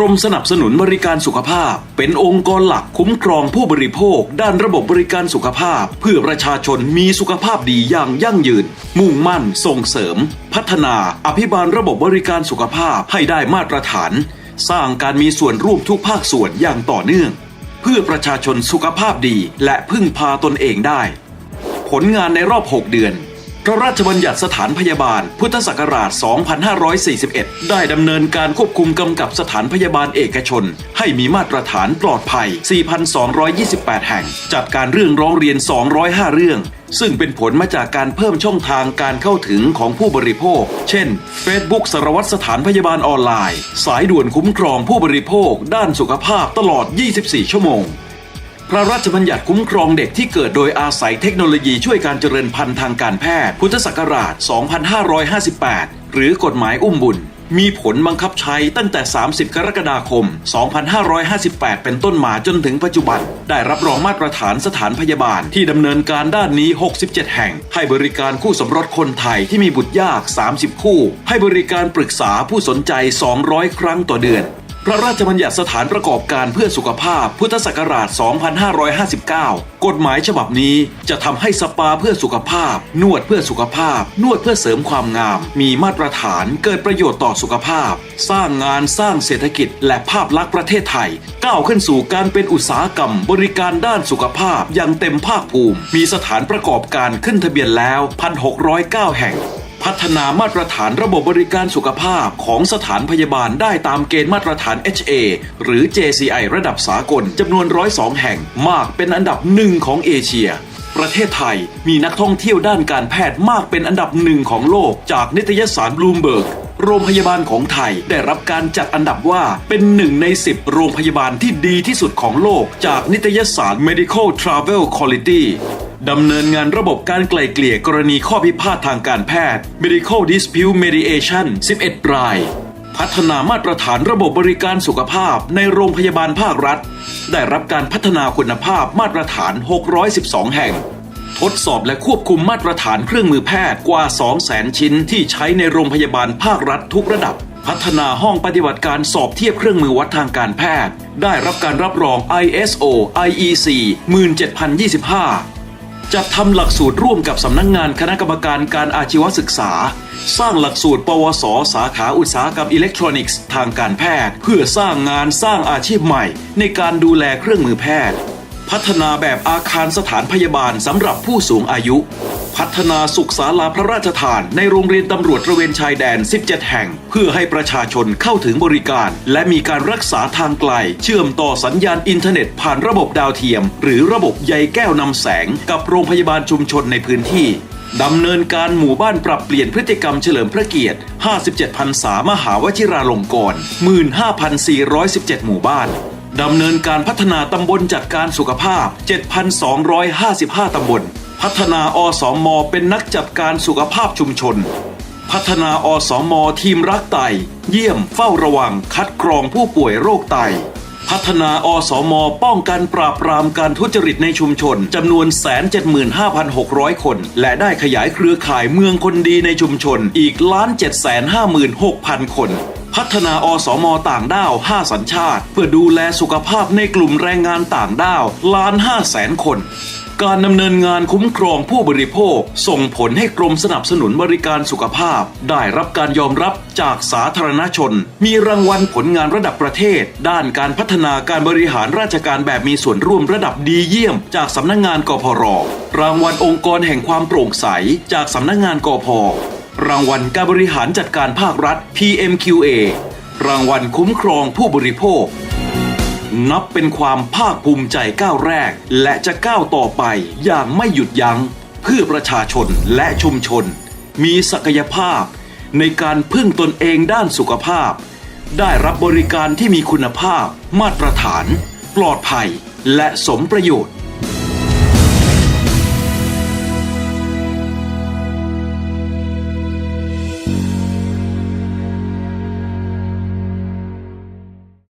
กรมสนับสนุนบริการสุขภาพ เป็นองค์กรหลักคุ้มครองผู้บริโภค ด้านระบบบริการสุขภาพ เพื่อประชาชนมีสุขภาพดีอย่างยั่งยืน มุ่งมั่น ส่งเสริม พัฒนาอภิบาลระบบบริการสุขภาพให้ได้มาตรฐาน สร้างการมีส่วนร่วมทุกภาคส่วนอย่างต่อเนื่อง เพื่อประชาชนสุขภาพดีและพึ่งพาตนเองได้ ผลงานในรอบ 6 เดือน พระราชบัญญัติสถานพยาบาล พุทธศักราช 2541 ได้ดำเนินการควบคุมกำกับสถานพยาบาลเอกชน ให้มีมาตรฐานปลอดภัย 4,228 แห่ง จัดการเรื่องร้องเรียน 205 เรื่อง ซึ่งเป็นผลมาจากการเพิ่มช่องทางการเข้าถึงของผู้บริโภค เช่น Facebook สารวัตรสถานพยาบาลออนไลน์ สายด่วนคุ้มครองผู้บริโภค ด้านสุขภาพตลอด 24 ชั่วโมง พระราชบัญญัติคุ้มครองเด็กที่เกิดโดยอาศัยเทคโนโลยีช่วยการเจริญพันธุ์ทางการแพทย์ พุทธศักราช 2558 หรือกฎหมายอุ้มบุญ มีผลบังคับใช้ตั้งแต่ 30 กรกฎาคม 2558 เป็นต้นมาจนถึงปัจจุบัน ได้รับรองมาตรฐานสถานพยาบาลที่ดำเนินการด้านนี้ 67 แห่ง ให้บริการคู่สมรสคนไทยที่มีบุตรยาก 30 คู่ ให้บริการปรึกษาผู้สนใจ 200 ครั้งต่อเดือน พระราชบัญญัติสถานประกอบการเพื่อสุขภาพ พุทธศักราช 2559 กฎหมายฉบับนี้จะทำให้สปาเพื่อสุขภาพ นวดเพื่อสุขภาพ นวดเพื่อเสริมความงาม มีมาตรฐานเกิดประโยชน์ต่อสุขภาพ สร้างงานสร้างเศรษฐกิจ และภาพลักษณ์ประเทศไทย ก้าวขึ้นสู่การเป็นอุตสาหกรรม บริการด้านสุขภาพอย่างเต็มภาคภูมิ มีสถานประกอบการขึ้นทะเบียนแล้ว 1,609 แห่ง พัฒนามาตรฐานระบบบริการสุขภาพของสถานพยาบาลได้ตามเกณฑ์มาตรฐาน HA หรือ JCI ระดับสากลจำนวน 102 แห่งมากเป็นอันดับหนึ่งของเอเชีย ประเทศไทยมีนักท่องเที่ยวด้านการแพทย์มากเป็นอันดับหนึ่งของโลก จากนิตยสารบลูมเบิร์กโรงพยาบาลของไทยได้รับการจัดอันดับว่าเป็นหนึ่งใน 10 โรงพยาบาลที่ดีที่สุดของโลก จากนิตยสาร Medical Travel Quality ดำเนินงานระบบการไกล่เกลี่ยกรณีข้อพิพาททางการแพทย์ Medical Dispute Mediation 11 ราย พัฒนามาตรฐานระบบบริการสุขภาพในโรงพยาบาลภาครัฐ ได้รับการพัฒนาคุณภาพมาตรฐาน 612 แห่ง ทดสอบและควบคุมมาตรฐานเครื่องมือแพทย์กว่า 200,000 ชิ้นที่ใช้ในโรงพยาบาลภาครัฐทุกระดับพัฒนาห้องปฏิบัติการสอบเทียบเครื่องมือวัดทางการแพทย์ ได้รับการรับรอง ISO IEC 17025 จัดทำหลักสูตรร่วมกับสำนักงงานคณะกรรมการการอาชีวศึกษา สร้างหลักสูตร ปวส สาขาอุตสาหกรรมอิเล็กทรอนิกส์ทางการแพทย์ เพื่อสร้างงานสร้างอาชีพใหม่ ในการดูแลเครื่องมือแพทย์ พัฒนาแบบอาคารสถานพยาบาลสำหรับผู้สูงอายุ พัฒนาสุขศาลาพระราชทาน ในโรงเรียนตำรวจตระเวนชายแดน 17 แห่ง เพื่อให้ประชาชนเข้าถึงบริการ และมีการรักษาทางไกล เชื่อมต่อสัญญาณอินเทอร์เน็ตผ่านระบบดาวเทียม หรือระบบใยแก้วนำแสง กับโรงพยาบาลชุมชนในพื้นที่ดำเนินการหมู่บ้านปรับเปลี่ยนพฤติกรรมเฉลิมพระเกียรติ 57พรรษามหาวชิราลงกรณ์15,417 หมู่บ้าน ดำเนินการพัฒนาตำบลจัดการสุขภาพ 7,255 ตำบล พัฒนาอสมอเป็นนักจัดการสุขภาพชุมชน พัฒนาอสมอทีมรักไต เยี่ยมเฝ้าระวังคัดกรองผู้ป่วยโรคไต พัฒนาอสมอป้องกันปราบปรามการทุจริตในชุมชนจำนวน 175,600 คน และได้ขยายเครือข่ายเมืองคนดีในชุมชนอีกล้าน756,000 คน พัฒนาอสมต่างด้าว 5 สัญชาติ เพื่อดูแลสุขภาพในกลุ่มแรงงานต่างด้าวล้าน5แสนคน การดำเนินงานคุ้มครองผู้บริโภค ส่งผลให้กรมสนับสนุนบริการสุขภาพ ได้รับการยอมรับจากสาธารณชน มีรางวัลผลงานระดับประเทศ ด้านการพัฒนาการบริหารราชการแบบมีส่วนร่วมระดับดีเยี่ยม จากสำนักงงานกพรรางวัลองค์กรแห่งความโปร่งใส จากสำนักงงานกพ รางวัลการบริหารจัดการภาครัฐ PMQA รางวัลคุ้มครองผู้บริโภค นับเป็นความภาคภูมิใจก้าวแรก และจะก้าวต่อไปอย่างไม่หยุดยัง้ง เพื่อประชาชนและชุมชน มีศักยภาพ ในการพึ่งตนเองด้านสุขภาพ ได้รับบริการที่มีคุณภาพ มาตรฐาน ปลอดภัย และสมประโยชน์